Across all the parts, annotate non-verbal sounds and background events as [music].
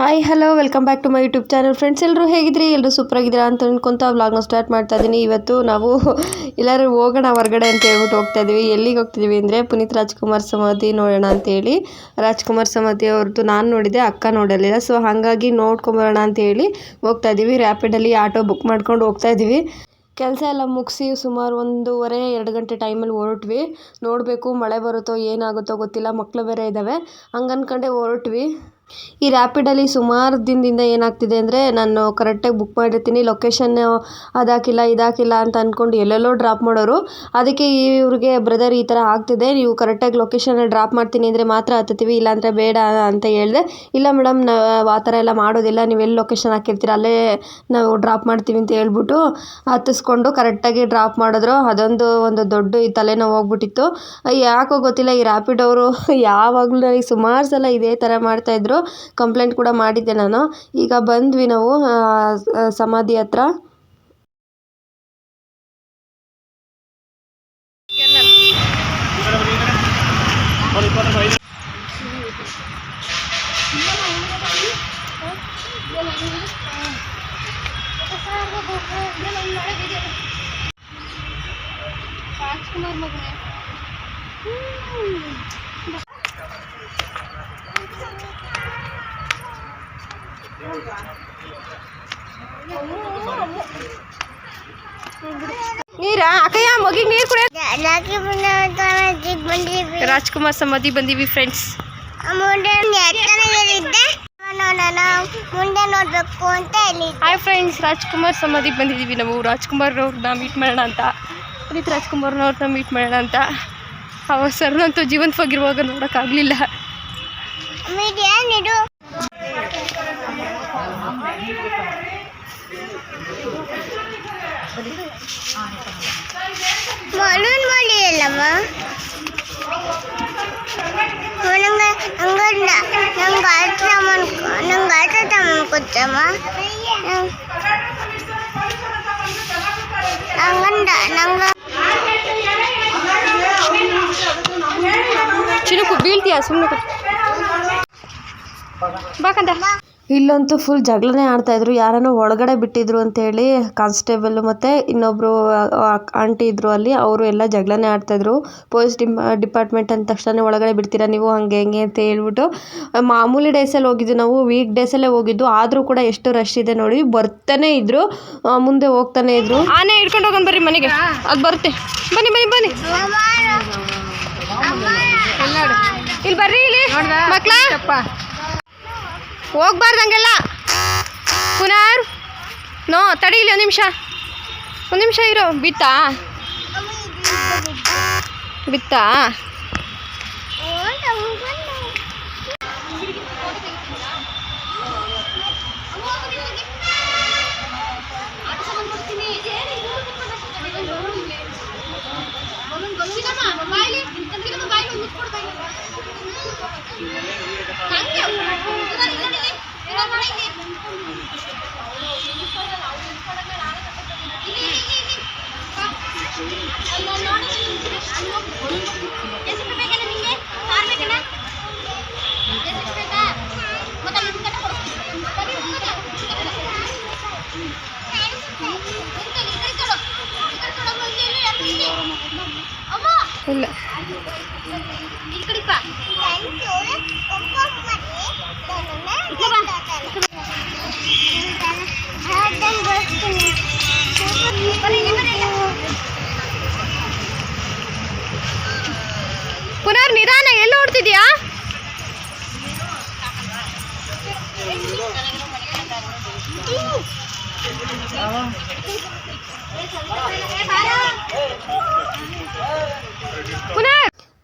Hi hello welcome back to my YouTube channel friends ಎಲ್ಲರೂ ಹೇಗಿದ್ರಿ? ಎಲ್ಲರೂ ಸೂಪರ್ ಆಗಿದ್ದೀರಾ ಅಂತ ಅಂದ್ಕೊಂತ ವ್ಲಾಗ್ನ ಸ್ಟಾರ್ಟ್ ಮಾಡ್ತಾ ಇದ್ದೀನಿ ಇವತ್ತು ನಾವು [laughs] ಎಲ್ಲರೂ ಹೋಗೋಣ ಹೊರಗಡೆ ಅಂತ ಹೇಳ್ಬಿಟ್ಟು ಹೋಗ್ತಾ ಇದ್ದೀವಿ ಎಲ್ಲಿಗೆ ಹೋಗ್ತಿದ್ದೀವಿ ಅಂದರೆ ಪುನೀತ್ ರಾಜ್ಕುಮಾರ್ ಸಮಾಧಿ ನೋಡೋಣ ಅಂತೇಳಿ ರಾಜ್ಕುಮಾರ್ ಸಮಾಧಿ ಅವ್ರದ್ದು ನಾನು ನೋಡಿದೆ ಅಕ್ಕ ನೋಡಲಿಲ್ಲ. ಸೊ ಹಾಗಾಗಿ ನೋಡ್ಕೊಂಬರೋಣ ಅಂತೇಳಿ ಹೋಗ್ತಾ ಇದ್ದೀವಿ ರ್ಯಾಪಿಡಲ್ಲಿ ಆಟೋ ಬುಕ್ ಮಾಡ್ಕೊಂಡು ಹೋಗ್ತಾ ಇದ್ದೀವಿ ಕೆಲಸ ಎಲ್ಲ ಮುಗಿಸಿ ಸುಮಾರು ಒಂದೂವರೆ, ಎರಡು ಗಂಟೆ ಟೈಮಲ್ಲಿ ಹೊರಟ್ವಿ. ನೋಡಬೇಕು ಮಳೆ ಬರುತ್ತೋ ಏನಾಗುತ್ತೋ ಗೊತ್ತಿಲ್ಲ. ಮಕ್ಕಳು ಬೇರೆ ಇದ್ದಾವೆ ಹಂಗೆ ಹೊರಟ್ವಿ. ಈ ರ್ಯಾಪಿಡಲ್ಲಿ ಸುಮಾರು ದಿನದಿಂದ ಏನಾಗ್ತಿದೆ ಅಂದರೆ ನಾನು ಕರೆಕ್ಟಾಗಿ ಬುಕ್ ಮಾಡಿರ್ತೀನಿ ಲೊಕೇಶನ್ ಅದಾಕಿಲ್ಲ, ಇದಾಕಿಲ್ಲ ಅಂತ ಅಂದ್ಕೊಂಡು ಎಲ್ಲೆಲ್ಲೋ ಡ್ರಾಪ್ ಮಾಡೋರು. ಅದಕ್ಕೆ ಇವ್ರಿಗೆ ಬ್ರದರ್ ಈ ಥರ ಆಗ್ತಿದೆ, ನೀವು ಕರೆಕ್ಟಾಗಿ ಲೊಕೇಶನ್ ಡ್ರಾಪ್ ಮಾಡ್ತೀನಿ ಅಂದರೆ ಮಾತ್ರ ಹತ್ತುತ್ತೀವಿ, ಇಲ್ಲಾಂದರೆ ಬೇಡ ಅಂತ ಹೇಳಿದೆ. ಇಲ್ಲ ಮೇಡಮ್ ನಾವು ಆ ಥರ ಎಲ್ಲ ಮಾಡೋದಿಲ್ಲ, ನೀವು ಎಲ್ಲಿ ಲೊಕೇಶನ್ ಹಾಕಿರ್ತೀರ, ಅಲ್ಲೇ ನಾವು ಡ್ರಾಪ್ ಮಾಡ್ತೀವಿ ಅಂತ ಹೇಳ್ಬಿಟ್ಟು ಹತ್ತಿಸ್ಕೊಂಡು ಕರೆಕ್ಟಾಗಿ ಡ್ರಾಪ್ ಮಾಡಿದ್ರು. ಅದೊಂದು ಒಂದು ದೊಡ್ಡ ಈ ತಲೆನೋವು ಹೋಗ್ಬಿಟ್ಟಿತ್ತು ಯಾಕೋ ಗೊತ್ತಿಲ್ಲ, ಈ ರ್ಯಾಪಿಡ್ ಅವರು [laughs] ಯಾವಾಗಲೂ ನನಗೆ ಸುಮಾರು ಸಲ ಇದೇ ಥರ ಮಾಡ್ತಾಯಿದ್ರು ಕಂಪ್ಲೇಂಟ್ ಕೂಡ ಮಾಡಿದ್ದೆ ನಾನು. ಈಗ ಬಂದ್ವಿ ನಾವು ಸಮಾಧಿ ಹತ್ರ. ರಾಜ್ಕುಮಾರ್ ಮಗನೇ ನೀರಾ? ಅಕ್ಕಯ್ಯ ಮಗಿಗೆ ನೀರು ಕುಡಿಯ ರಾಜ್ಕುಮಾರ್ ಸಮಾಧಿ ಬಂದೀವಿ ಫ್ರೆಂಡ್ಸ್ ಮುಂದೆ ನೋಡ್ಬೇಕು ಅಂತ ಹಾಯ್ ಫ್ರೆಂಡ್ಸ್ ರಾಜ್ಕುಮಾರ್ ಸಮಾಧಿಗೆ ಬಂದಿದ್ದೀವಿ ನಾವು. ರಾಜ್ಕುಮಾರ್ ಅವ್ರನ್ನ ಮೀಟ್ ಮಾಡೋಣ ಅಂತ. ಪುನೀತ್ ರಾಜ್ಕುಮಾರ್ನವ್ರನ್ನ ಮೀಟ್ ಮಾಡೋಣ ಅಂತ. ಅವ ಸರ್ನಂತೂ ಜೀವಂತವಾಗಿರುವಾಗ ನೋಡೋಕ್ಕಾಗಲಿಲ್ಲ. ಮಲೂನ್ ಮಾಡಿ ಅಲ್ಲಮ್ಮ ನಂಗೆ ಹಂಗಂದ ನಂಗೆ ಆಟ ಮಾಡ್ಕೊ ನಂಗೆ ಆಟ ಮಾಡ್ಕೊತ್ತಮ್ಮ ಹಂಗಂದ ನಂಗೆ ಚಿನುಕು ಬೀಳ್ತೀಯ ಸುಮ್ಮನೆ ಬಾಕಂದ ಇಲ್ಲಂತೂ ಫುಲ್ ಜಗಳನೇ ಆಡ್ತಾ ಇದ್ರು. ಯಾರನ್ನೋ ಒಳಗಡೆ ಬಿಟ್ಟಿದ್ರು ಅಂತೇಳಿ ಕಾನ್ಸ್ಟೇಬಲ್ ಮತ್ತೆ ಇನ್ನೊಬ್ಬರು ಆಂಟಿ ಇದ್ರು ಅಲ್ಲಿ ಅವರು ಎಲ್ಲ ಜಗಳನೇ ಆಡ್ತಾಯಿದ್ರು ಪೊಲೀಸ್ ಡಿಮ್ ಡಿಪಾರ್ಟ್ಮೆಂಟ್ ಅಂದ ತಕ್ಷಣ ಒಳಗಡೆ ಬಿಡ್ತೀರಾ ನೀವು ಹಂಗೆ ಹೆಂಗೆ ಅಂತ ಹೇಳ್ಬಿಟ್ಟು ಮಾಮೂಲಿ ಡೇಸಲ್ಲಿ ಹೋಗಿದ್ದು ನಾವು ವೀಕ್ ಡೇಸಲ್ಲೇ ಹೋಗಿದ್ದು. ಆದರೂ ಕೂಡ ಎಷ್ಟು ರಶ್ ಇದೆ ನೋಡಿ ಬರ್ತಾನೆ ಇದ್ರು ಮುಂದೆ ಹೋಗ್ತಾನೆ ಇದ್ರು. ಆನೆ ಹಿಡ್ಕೊಂಡು ಹೋಗೋಣ ಬರ್ರಿ ಮನೆಗೆ. ಅದು ಬರುತ್ತೆ ಬನ್ನಿ ಬನ್ನಿ ಬನ್ನಿ. ಇಲ್ಲಿ ಬರ್ರಿ ಇಲ್ಲಿ. ಮಕ್ಳ? ಹೋಗ್ಬಾರ್ದು ಹಂಗೆಲ್ಲ ಪುನರ್. ನೋ ತಡೀಲಿ ಒಂದು ನಿಮಿಷ. ಒಂದು ನಿಮಿಷ ಇರೋ. ಬಿತ್ತಾ? ಬಿತ್ತಾ? ಇಲ್ಲ ಈ ಕಡೆ ಬಾ ಪುನರ್ ನಿಧಾನ ಎಲ್ಲಿ ಓಡ್ತಿದ್ಯಾ?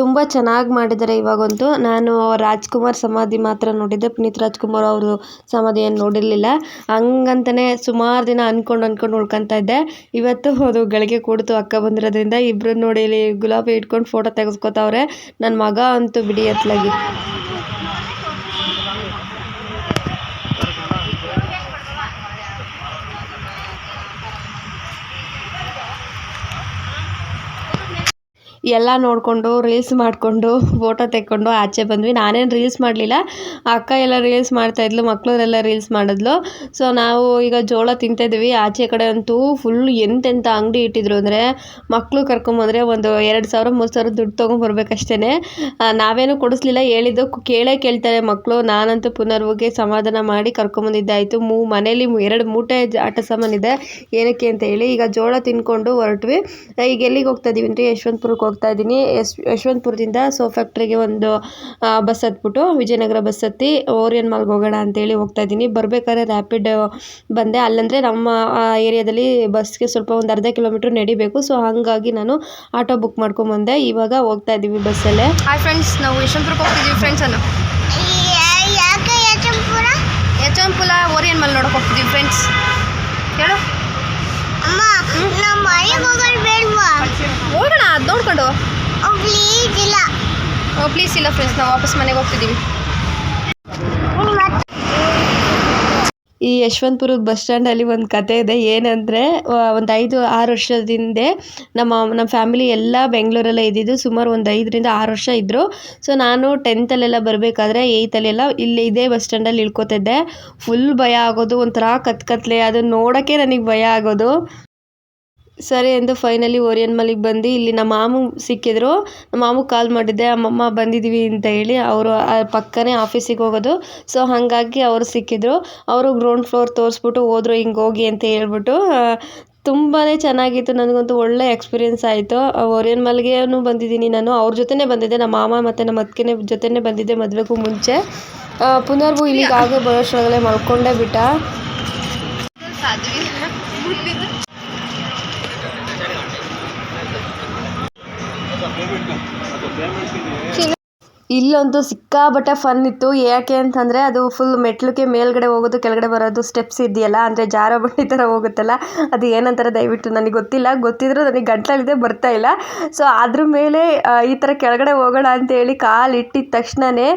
ತುಂಬ ಚೆನ್ನಾಗಿ ಮಾಡಿದ್ದಾರೆ ಇವಾಗಂತೂ. ನಾನು ರಾಜ್ಕುಮಾರ್ ಸಮಾಧಿ ಮಾತ್ರ ನೋಡಿದ್ದೆ. ಪುನೀತ್ ರಾಜ್ಕುಮಾರ್ ಅವರು ಸಮಾಧಿಯನ್ನು ನೋಡಿರಲಿಲ್ಲ. ಹಂಗಂತಲೇ ಸುಮಾರು ದಿನ ಅಂದ್ಕೊಂಡು ಅಂದ್ಕೊಂಡು ಉಳ್ಕೊತಾ ಇದ್ದೆ. ಇವತ್ತು ಅದು ಗಳಿಗೆ ಕೂಡ್ತು ಅಕ್ಕ ಬಂದಿರೋದ್ರಿಂದ ಇಬ್ಬರು ನೋಡಿ ಇಲ್ಲಿ ಗುಲಾಬಿ ಇಟ್ಕೊಂಡು ಫೋಟೋ ತೆಗೆಸ್ಕೊತಾವ್ರೆ. ನನ್ನ ಮಗ ಅಂತೂ ಬಿಡಿ ಎತ್ಲಾಗಿ. ಎಲ್ಲ ನೋಡಿಕೊಂಡು ರೀಲ್ಸ್ ಮಾಡಿಕೊಂಡು ಫೋಟೋ ತೆಕ್ಕೊಂಡು ಆಚೆ ಬಂದ್ವಿ. ನಾನೇನು ರೀಲ್ಸ್ ಮಾಡಲಿಲ್ಲ. ಅಕ್ಕ ಎಲ್ಲ ರೀಲ್ಸ್ ಮಾಡ್ತಾಯಿದ್ಲು ಮಕ್ಕಳೆಲ್ಲ ರೀಲ್ಸ್ ಮಾಡಿದ್ಲು. ಸೊ ನಾವು ಈಗ ಜೋಳ ತಿಂತಾಯಿದ್ವಿ ಆಚೆ ಕಡೆ ಅಂತೂ ಫುಲ್ ಎಂತೆಂಥ ಅಂಗಡಿ ಇಟ್ಟಿದ್ರು ಅಂದರೆ ಮಕ್ಕಳು ಕರ್ಕೊಂಬಂದ್ರೆ ಒಂದು ಎರಡು ಸಾವಿರ, ಮೂರು ಸಾವಿರ ದುಡ್ಡು ತೊಗೊಂಬರ್ಬೇಕಷ್ಟೇ ನಾವೇನು ಕೊಡಿಸ್ಲಿಲ್ಲ. ಹೇಳಿದ್ದು ಕೇಳೇ ಕೇಳ್ತಾರೆ ಮಕ್ಕಳು ನಾನಂತೂ ಪುನರ್ವಗೆ ಸಮಾಧಾನ ಮಾಡಿ ಕರ್ಕೊಂಬಂದಿದ್ದಾಯಿತು ಮೂ ಮನೇಲಿ ಎರಡು ಮೂಟೆ ಆಟ ಸಾಮಾನಿದೆ ಏನಕ್ಕೆ ಅಂತ ಹೇಳಿ ಈಗ ಜೋಳ ತಿನ್ಕೊಂಡು ಹೊರಟ್ವಿ. ಈಗ ಎಲ್ಲಿಗೆ ಹೋಗ್ತಾ ಇದೀವಿ ಅಂದರೆ ಯಶವಂತಪುರಕ್ಕೆ ಹೋಗ್ತಾ ಇದ್ದೀನಿ. ಯಶ್ ಯಶವಂತಪುರದಿಂದ ಸೋ ಫ್ಯಾಕ್ಟ್ರಿಗೆ ಒಂದು ಬಸ್ ಹತ್ಬಿಟ್ಟು ವಿಜಯನಗರ ಬಸ್ ಹತ್ತಿ ಓರಿಯನ್ ಮಾಲ್ಗೆ ಹೋಗೋಣ ಅಂತೇಳಿ ಹೋಗ್ತಾ ಇದ್ದೀನಿ. ಬರಬೇಕಾದ್ರೆ ರ್ಯಾಪಿಡ್ ಬಂದೆ. ಅಲ್ಲಂದರೆ ನಮ್ಮ ಏರಿಯಾದಲ್ಲಿ ಬಸ್ಗೆ ಸ್ವಲ್ಪ ಒಂದು ಅರ್ಧ ಕಿಲೋಮೀಟ್ರ್ ನಡಿಬೇಕು. ಸೊ ಹಾಗಾಗಿ ನಾನು ಆಟೋ ಬುಕ್ ಮಾಡ್ಕೊಂಬಂದೆ. ಇವಾಗ ಹೋಗ್ತಾ ಇದ್ದೀವಿ ಬಸ್ಸಲ್ಲೇ ಹಾಯ್ ಫ್ರೆಂಡ್ಸ್ ನಾವು ಯಶವಂತಪುರಕ್ಕೆ ಹೋಗ್ತಿದ್ದೀವಿ ಫ್ರೆಂಡ್ಸ್ ಅನ್ನು. ಯಶವಂತಪುರ? ಓರಿಯನ್ ಮಾಲ್ ನೋಡೋಕೆ ಹೋಗ್ತಿದ್ದೀವಿ ಫ್ರೆಂಡ್ಸ್ ಹೇಳು ಅಮ್ಮ ನಮ್ಮ ಮನೆಗೆ ಹೋಗೋದು ಬೇಡವಾ ನೋಡ್ಕೊಂಡು ಪ್ಲೀಸ್ ಇಲ್ಲ. ಇಲ್ಲ ಫ್ರೆಂಡ್ಸ್ ನಾವು ವಾಪಸ್ ಮನೆಗೆ ಹೋಗ್ತಿದ್ದೀವಿ ಈ ಯಶವಂತಪುರದ ಬಸ್ ಸ್ಟ್ಯಾಂಡಲ್ಲಿ ಒಂದು ಕತೆ ಇದೆ. ಏನಂದರೆ ಒಂದು ಐದು ಆರು ವರ್ಷದ ಹಿಂದೆ ನಮ್ಮ ನಮ್ಮ ಫ್ಯಾಮಿಲಿ ಎಲ್ಲ ಬೆಂಗಳೂರಲ್ಲೇ ಇದ್ದಿದ್ದು. ಸುಮಾರು ಒಂದು ಐದರಿಂದ ಆರು ವರ್ಷ ಇದ್ದರು ಸೊ ನಾನು ಟೆಂತಲ್ಲೆಲ್ಲ ಬರಬೇಕಾದ್ರೆ ಏಯ್ತಲ್ಲೆಲ್ಲ ಇಲ್ಲಿ ಇದೇ ಬಸ್ ಸ್ಟ್ಯಾಂಡಲ್ಲಿ ಇಳ್ಕೊತಿದ್ದೆ. ಫುಲ್ ಭಯ ಆಗೋದು ಒಂಥರ ಕತ್ ಕತ್ಲೆ ಅದನ್ನು ನೋಡೋಕ್ಕೆ ನನಗೆ ಭಯ ಆಗೋದು. ಸರಿ ಎಂದು ಫೈನಲಿ ಓರಿಯನ್ ಮಲಿಗೆ ಬಂದು ಇಲ್ಲಿ ನಮ್ಮ ಮಾಮು ಸಿಕ್ಕಿದ್ರು. ನಮ್ಮ ಮಾಮು ಕಾಲ್ ಮಾಡಿದ್ದೆ, ಅಮ್ಮಮ್ಮ ಬಂದಿದ್ದೀವಿ ಅಂತ ಹೇಳಿ ಅವರು ಪಕ್ಕನೇ ಆಫೀಸಿಗೆ ಹೋಗೋದು. ಸೊ ಹಾಗಾಗಿ ಅವರು ಸಿಕ್ಕಿದ್ರು. ಅವರು ಗ್ರೌಂಡ್ ಫ್ಲೋರ್ ತೋರಿಸ್ಬಿಟ್ಟು ಹೋದ್ರು, ಹಿಂಗೆ ಹೋಗಿ ಅಂತ ಹೇಳ್ಬಿಟ್ಟು ತುಂಬಾ ಚೆನ್ನಾಗಿತ್ತು. ನನಗಂತೂ ಒಳ್ಳೆ ಎಕ್ಸ್ಪೀರಿಯೆನ್ಸ್ ಆಯಿತು. ಓರಿಯನ್ ಮಲ್ಗೆನೂ ಬಂದಿದ್ದೀನಿ ನಾನು. ಅವ್ರ ಜೊತೆನೇ ಬಂದಿದ್ದೆ. ನಮ್ಮ ಮಾಮ ಮತ್ತು ನಮ್ಮ ಅತ್ತಿಗೆ ಜೊತೆನೇ ಬಂದಿದ್ದೆ ಮದುವೆಗೂ ಮುಂಚೆ. ಪುನರ್ಬು ಇಲ್ಲಿಗೆ ಆಗೋ ಬರೋಷ್ಟರಲ್ಲೇ ಮಲ್ಕೊಂಡೇ ಬಿಟ್ಟ. 尽量不 ಇಲ್ಲಂತೂ ಸಿಕ್ಕಾಪಟ್ಟೆ ಫನ್ ಇತ್ತು. ಯಾಕೆ ಅಂತಂದರೆ ಅದು ಫುಲ್ ಮೆಟ್ಲಿಗೆ ಮೇಲ್ಗಡೆ ಹೋಗೋದು, ಕೆಳಗಡೆ ಬರೋದು ಸ್ಟೆಪ್ಸ್ ಇದೆಯಲ್ಲ, ಅಂದರೆ ಜಾರೋ ಬಂಡಿ ಥರ ಹೋಗುತ್ತಲ್ಲ, ಅದು ಏನಂತಾರೆ ದಯವಿಟ್ಟು ನನಗೆ ಗೊತ್ತಿಲ್ಲ. ಗೊತ್ತಿದ್ದರೂ ನನಗೆ ಗಂಟಲಿದೆ ಬರ್ತಾ ಇಲ್ಲ. ಸೊ ಅದ್ರ ಮೇಲೆ ಈ ಥರ ಕೆಳಗಡೆ ಹೋಗೋಣ ಅಂತೇಳಿ ಕಾಲು ಇಟ್ಟಿದ ತಕ್ಷಣವೇ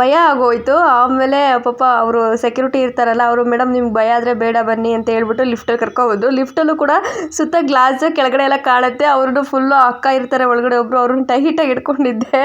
ಭಯ ಆಗೋಯ್ತು. ಆಮೇಲೆ ಪಾಪ ಅವರು ಸೆಕ್ಯೂರಿಟಿ ಇರ್ತಾರಲ್ಲ, ಅವರು ಮೇಡಮ್ ನಿಮ್ಗೆ ಭಯ ಆದರೆ ಬೇಡ ಬನ್ನಿ ಅಂತ ಹೇಳ್ಬಿಟ್ಟು ಲಿಫ್ಟಲ್ಲಿ ಕರ್ಕೊಬೋದು ಲಿಫ್ಟಲ್ಲೂ ಕೂಡ ಸುತ್ತ ಗ್ಲಾಸ್ ಕೆಳಗಡೆ ಎಲ್ಲ ಕಾಣುತ್ತೆ. ಅವ್ರದ್ದು ಫುಲ್ಲು ಅಕ್ಕ ಇರ್ತಾರೆ ಒಳಗಡೆ ಒಬ್ಬರು ಅವ್ರನ್ನ ಟೈಟಾಗಿ ಇಟ್ಕೊಂಡಿದ್ದೆ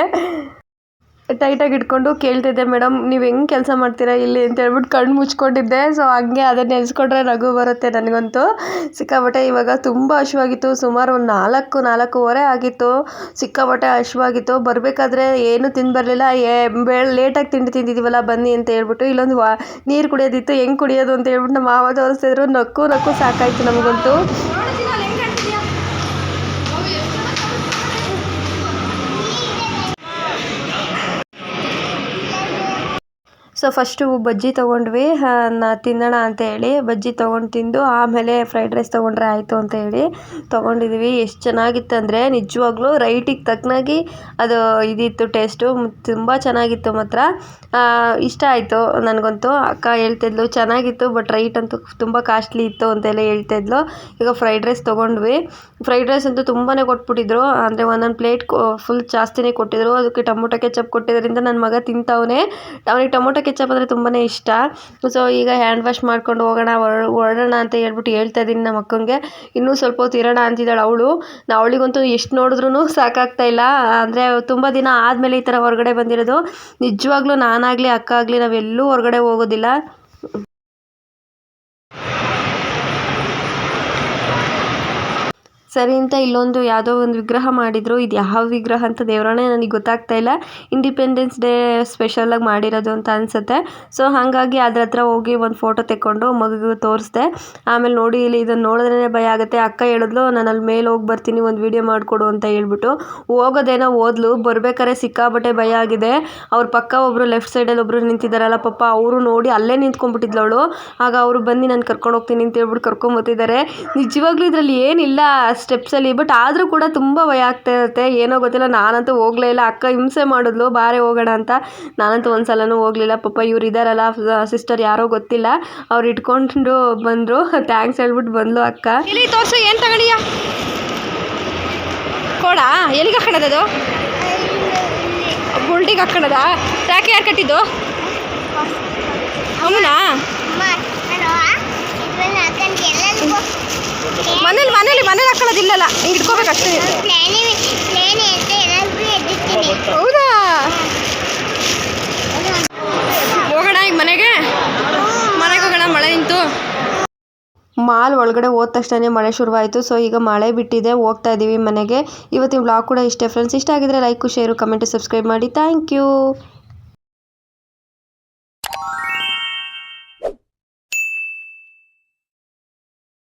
ಟೈಟಾಗಿ ಇಟ್ಕೊಂಡು ಕೇಳ್ತಿದ್ದೆ ಮೇಡಮ್ ನೀವು ಹೆಂಗೆ ಕೆಲಸ ಮಾಡ್ತೀರಾ ಇಲ್ಲಿ? ಅಂತ ಹೇಳ್ಬಿಟ್ಟು ಕಣ್ಣು ಮುಚ್ಕೊಂಡಿದ್ದೆ. ಸೊ ಹಂಗೆ ಅದನ್ನ ನೆನೆಸ್ಕೊಂಡ್ರೆ ನಗು ಬರುತ್ತೆ ನನಗಂತೂ. ಸಿಕ್ಕಾಪಟ್ಟೆ ಇವಾಗ ತುಂಬ ಹಶ್ವಾಗಿತ್ತು. ಸುಮಾರು ಒಂದು ನಾಲ್ಕು, ನಾಲ್ಕೂವರೆ ಆಗಿತ್ತು. ಸಿಕ್ಕಾಪಟ್ಟೆ ಹಶ್ವಾಗಿತ್ತು. ಬರಬೇಕಾದ್ರೆ ಏನು ತಿಂದು ಬರಲಿಲ್ಲ. ಏ ಲೇಟಾಗಿ ತಿಂಡಿ ತಿಂದಿದ್ದೀವಲ್ಲ ಬನ್ನಿ ಅಂತ ಹೇಳ್ಬಿಟ್ಟು ಇಲ್ಲೊಂದು ವಾ, ನೀರು ಕುಡಿಯೋದಿತ್ತು, ಹೆಂಗೆ ಕುಡಿಯೋದು ಅಂತ ಹೇಳ್ಬಿಟ್ಟು ನಮ್ಮ ಮಾವ ತೋರಿಸ್ತಿದ್ರು. ನಕ್ಕು ನಕ್ಕು ಸಾಕಾಯಿತು ನಮಗಂತೂ. ಸೊ ಫಸ್ಟು ಬಜ್ಜಿ ತೊಗೊಂಡ್ವಿ. ನಾ, ತಿನ್ನೋಣ ಅಂತ ಹೇಳಿ ಬಜ್ಜಿ ತೊಗೊಂಡು ತಿಂದು ಆಮೇಲೆ ಫ್ರೈಡ್ ರೈಸ್ ತೊಗೊಂಡ್ರೆ ಆಯಿತು ಅಂತ ಹೇಳಿ ತೊಗೊಂಡಿದ್ವಿ. ಎಷ್ಟು ಚೆನ್ನಾಗಿತ್ತು ಅಂದರೆ ನಿಜವಾಗ್ಲೂ ರೈಟಿಗೆ ತಕ್ಕನಾಗಿ ಅದು ಇದಿತ್ತು ಟೇಸ್ಟು ತುಂಬ ಚೆನ್ನಾಗಿತ್ತು ಮಾತ್ರ. ಇಷ್ಟ ಆಯಿತು ನನಗಂತೂ. ಅಕ್ಕ ಹೇಳ್ತಿದ್ಲು, ಚೆನ್ನಾಗಿತ್ತು ಬಟ್ ರೈಟ್ ಅಂತೂ ತುಂಬ ಕಾಸ್ಟ್ಲಿ ಇತ್ತು ಅಂತೆಲ್ಲ ಹೇಳ್ತಿದ್ಲು. ಈಗ ಫ್ರೈಡ್ ರೈಸ್ ತೊಗೊಂಡ್ವಿ. ಫ್ರೈಡ್ ರೈಸ್ ಅಂತೂ ತುಂಬಾ ಕೊಟ್ಬಿಟ್ಟಿದ್ರು. ಅಂದರೆ ಒಂದೊಂದು ಪ್ಲೇಟ್ ಫುಲ್ ಜಾಸ್ತಿನೇ ಕೊಟ್ಟಿದ್ರು. ಅದಕ್ಕೆ ಟೊಮೊಟೊ ಕೆಚಪ್ ಕೊಟ್ಟಿದ್ದರಿಂದ ನನ್ನ ಮಗ ತಿಂತವನೇ. ಅವನಿಗೆ ಟೊಮೊಟೊ ಕೆಚಪ್ ಅಂದರೆ ತುಂಬಾ ಇಷ್ಟ. ಸೊ ಈಗ ಹ್ಯಾಂಡ್ ವಾಶ್ ಮಾಡ್ಕೊಂಡು ಹೋಗೋಣ, ಹೊರ- ಹೊರಡೋಣ ಅಂತ ಹೇಳ್ಬಿಟ್ಟು ಹೇಳ್ತಾ ಇದ್ದೀನಿ ನಮ್ಮ ಅಕ್ಕಂಗೆ. ಇನ್ನೂ ಸ್ವಲ್ಪ ಹೊತ್ತು ಇರೋಣ ಅಂತಿದ್ದಾಳೆ ಅವಳು. ನಾ ಅವಳಿಗಂತೂ ಎಷ್ಟು ನೋಡಿದ್ರೂ ಸಾಕಾಗ್ತಾ ಇಲ್ಲ. ಅಂದರೆ ತುಂಬ ದಿನ ಆದಮೇಲೆ ಈ ಥರ ಹೊರಗಡೆ ಬಂದಿರೋದು. ನಿಜವಾಗ್ಲೂ ನಾನಾಗಲಿ ಅಕ್ಕ ಆಗಲಿ ನಾವೆಲ್ಲೂ ಹೊರಗಡೆ ಹೋಗೋದಿಲ್ಲ. ಸರಿ ಅಂತ ಇಲ್ಲೊಂದು ಯಾವುದೋ ಒಂದು ವಿಗ್ರಹ ಮಾಡಿದರು. ಇದು ಯಾವ ವಿಗ್ರಹ ಅಂತ ದೇವರಾಣೆ ನನಗೆ ಗೊತ್ತಾಗ್ತಾ ಇಲ್ಲ. ಇಂಡಿಪೆಂಡೆನ್ಸ್ ಡೇ ಸ್ಪೆಷಲಾಗಿ ಮಾಡಿರೋದು ಅಂತ ಅನಿಸುತ್ತೆ. ಸೊ ಹಾಗಾಗಿ ಅದ್ರ ಹತ್ರ ಹೋಗಿ ಒಂದು ಫೋಟೋ ತೆಕ್ಕೊಂಡು ಮಗುಗೆ ತೋರಿಸ್ದೆ. ಆಮೇಲೆ ನೋಡಿ ಇಲ್ಲಿ ಇದನ್ನು ನೋಡಿದ್ರೇ ಭಯ ಆಗುತ್ತೆ. ಅಕ್ಕ ಹೇಳಿದ್ಲು, ನಾನು ಅಲ್ಲಿ ಮೇಲೆ ಹೋಗಿ ಬರ್ತೀನಿ, ಒಂದು ವಿಡಿಯೋ ಮಾಡಿಕೊಡು ಅಂತ ಹೇಳ್ಬಿಟ್ಟು. ಹೋಗೋದೇನೋ ಓದ್ಲು. ಬರ್ಬೇಕಾದ್ರೆ ಸಿಕ್ಕಾಬಟ್ಟೆ ಭಯ ಆಗಿದೆ. ಅವ್ರ ಪಕ್ಕ ಒಬ್ಬರು ಲೆಫ್ಟ್ ಸೈಡಲ್ಲಿ ಒಬ್ಬರು ನಿಂತಿದ್ದಾರಲ್ಲ ಪಪ್ಪ ಅವರು ನೋಡಿ ಅಲ್ಲೇ ನಿಂತ್ಕೊಂಡ್ಬಿಟ್ಟಿದ್ಲು ಆಗ ಅವರು ಬನ್ನಿ ನಾನು ಕರ್ಕೊಂಡು ಹೋಗ್ತೀನಿ ಅಂತ ಹೇಳ್ಬಿಟ್ಟು ಕರ್ಕೊಂಬತ್ತಿದ್ದಾರೆ. ನಿಜವಾಗ್ಲೂ ಇದರಲ್ಲಿ ಏನಿಲ್ಲ. ಸ್ಟೆಪ್ಸಲ್ಲಿ ಬಟ್ ಆದರೂ ಕೂಡ ತುಂಬ ಭಯ ಆಗ್ತಾ ಇರುತ್ತೆ. ಏನೋ ಗೊತ್ತಿಲ್ಲ, ನಾನಂತೂ ಹೋಗಲೇ ಇಲ್ಲ. ಅಕ್ಕ ಹಿಂಸೆ ಮಾಡಿದ್ಲು, ಬಾರೆ ಹೋಗೋಣ ಅಂತ. ನಾನಂತೂ ಒಂದು ಸಲನೂ ಹೋಗಲಿಲ್ಲ. ಪಾಪ ಇವ್ರು ಇದ್ದಾರಲ್ಲ ಸಿಸ್ಟರ್ ಯಾರೋ ಗೊತ್ತಿಲ್ಲ. ಅವ್ರು ಇಟ್ಕೊಂಡು ಬಂದರು. ಥ್ಯಾಂಕ್ಸ್ ಹೇಳ್ಬಿಟ್ಟು ಬಂದ್ಲು ಅಕ್ಕ. ಇಲ್ಲಿ ತೋರಿಸು, ಏನು ತಗೊಂಡಿಯಾ? ಕೋಡ? ಎಲ್ಲಿಗೆ ಹಾಕೋಣದದು ಗುಲ್ಟಿಗೆ ಹಾಕೋಣದ ಯಾಕೆ ಯಾರು ಕಟ್ಟಿದ್ದು? ಅಮ್ಮನಾ ಅಮ್ಮ ನಾನು ಇದನ್ನ ಹಾಕೊಂಡು ಎಲ್ಲೆಲ್ಲಿಗೂ ಮನೇಲಿ ಮನೇಲಿ ಮನೇಲಿ ಹಾಕ ಹಾಕೊಳ್ಳೋದಿಲ್ಲಲ್ಲ ಹಿಂಗೆ ಇಟ್ಕೋಬೇಕು ಅಷ್ಟೇ ಪ್ಲೇನೆ ಪ್ಲೇನೆ ಅಂತ ಎಲ್ಲರಿಗೂ ಎದ್ದಿರ್ತೀನಿ. ಹೌದಾ? ಹೋಗೋಣ ಈಗ ಮನೆಗೆ? ಮನೆಗೆ ಹೋಗೋಣ ಮಳೆ ನಿಂತು. ಮಾಲ್ ಒಳಗಡೆ ಹೋದ ತಕ್ಷಣ ಮಳೆ ಶುರುವಾಯಿತು. ಸೊ ಈಗ ಮಳೆ ಬಿಟ್ಟಿದೆ ಹೋಗ್ತಾ ಇದ್ದೀವಿ ಮನೆಗೆ. ಇವತ್ತಿನ ಬ್ಲಾಗ್ ಕೂಡ ಇಷ್ಟೇ ಫ್ರೆಂಡ್ಸ್ ಇಷ್ಟ ಆಗಿದ್ರೆ ಲೈಕು ಶೇರು ಕಮೆಂಟು ಸಬ್ಸ್ಕ್ರೈಬ್ ಮಾಡಿ. Thank you